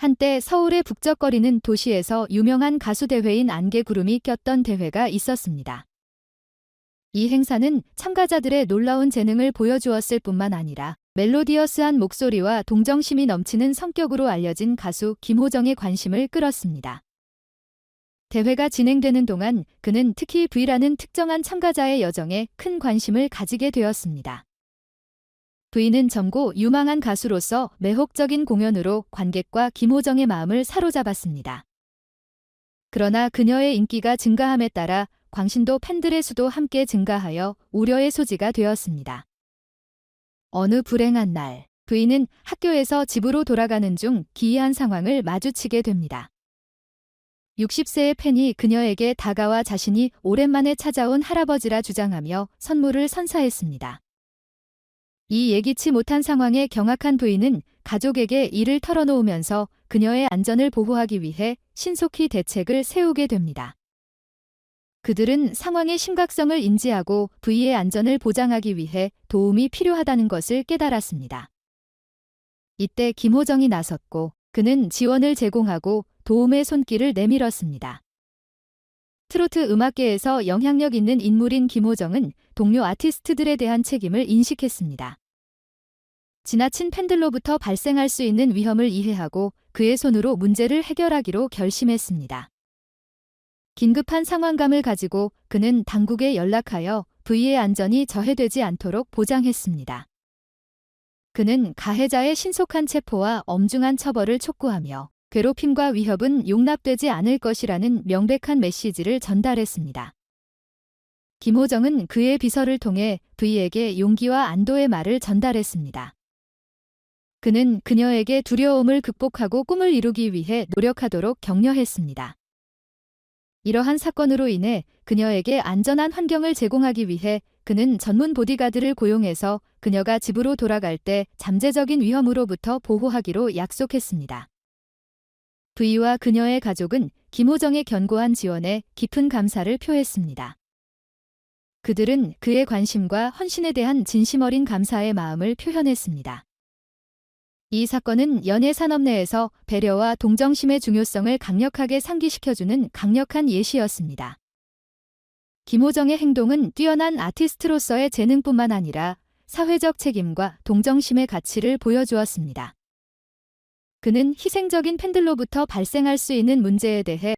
한때 서울의 북적거리는 도시에서 유명한 가수 대회인 안개구름이 꼈던 대회가 있었습니다. 이 행사는 참가자들의 놀라운 재능을 보여주었을 뿐만 아니라 멜로디어스한 목소리와 동정심이 넘치는 성격으로 알려진 가수 김호정의 관심을 끌었습니다. 대회가 진행되는 동안 그는 특히 V라는 특정한 참가자의 여정에 큰 관심을 가지게 되었습니다. V는 젊고 유망한 가수로서 매혹적인 공연으로 관객과 김호정의 마음을 사로잡았습니다. 그러나 그녀의 인기가 증가함에 따라 광신도 팬들의 수도 함께 증가하여 우려의 소지가 되었습니다. 어느 불행한 날, V는 학교에서 집으로 돌아가는 중 기이한 상황을 마주치게 됩니다. 60세의 팬이 그녀에게 다가와 자신이 오랜만에 찾아온 할아버지라 주장하며 선물을 선사했습니다. 이 예기치 못한 상황에 경악한 부인은 가족에게 이를 털어놓으면서 그녀의 안전을 보호하기 위해 신속히 대책을 세우게 됩니다. 그들은 상황의 심각성을 인지하고 부위의 안전을 보장하기 위해 도움이 필요하다는 것을 깨달았습니다. 이때 김호정이 나섰고 그는 지원을 제공하고 도움의 손길을 내밀었습니다. 트로트 음악계에서 영향력 있는 인물인 김호정은 동료 아티스트들에 대한 책임을 인식했습니다. 지나친 팬들로부터 발생할 수 있는 위험을 이해하고 그의 손으로 문제를 해결하기로 결심했습니다. 긴급한 상황감을 가지고 그는 당국에 연락하여 V의 안전이 저해되지 않도록 보장했습니다. 그는 가해자의 신속한 체포와 엄중한 처벌을 촉구하며 괴롭힘과 위협은 용납되지 않을 것이라는 명백한 메시지를 전달했습니다. 김호정은 그의 비서를 통해 V에게 용기와 안도의 말을 전달했습니다. 그는 그녀에게 두려움을 극복하고 꿈을 이루기 위해 노력하도록 격려했습니다. 이러한 사건으로 인해 그녀에게 안전한 환경을 제공하기 위해 그는 전문 보디가드를 고용해서 그녀가 집으로 돌아갈 때 잠재적인 위험으로부터 보호하기로 약속했습니다. V와 그녀의 가족은 김호정의 견고한 지원에 깊은 감사를 표했습니다. 그들은 그의 관심과 헌신에 대한 진심 어린 감사의 마음을 표현했습니다. 이 사건은 연예 산업 내에서 배려와 동정심의 중요성을 강력하게 상기시켜주는 강력한 예시였습니다. 김호정의 행동은 뛰어난 아티스트로서의 재능뿐만 아니라 사회적 책임과 동정심의 가치를 보여주었습니다. 그는 희생적인 팬들로부터 발생할 수 있는 문제에 대해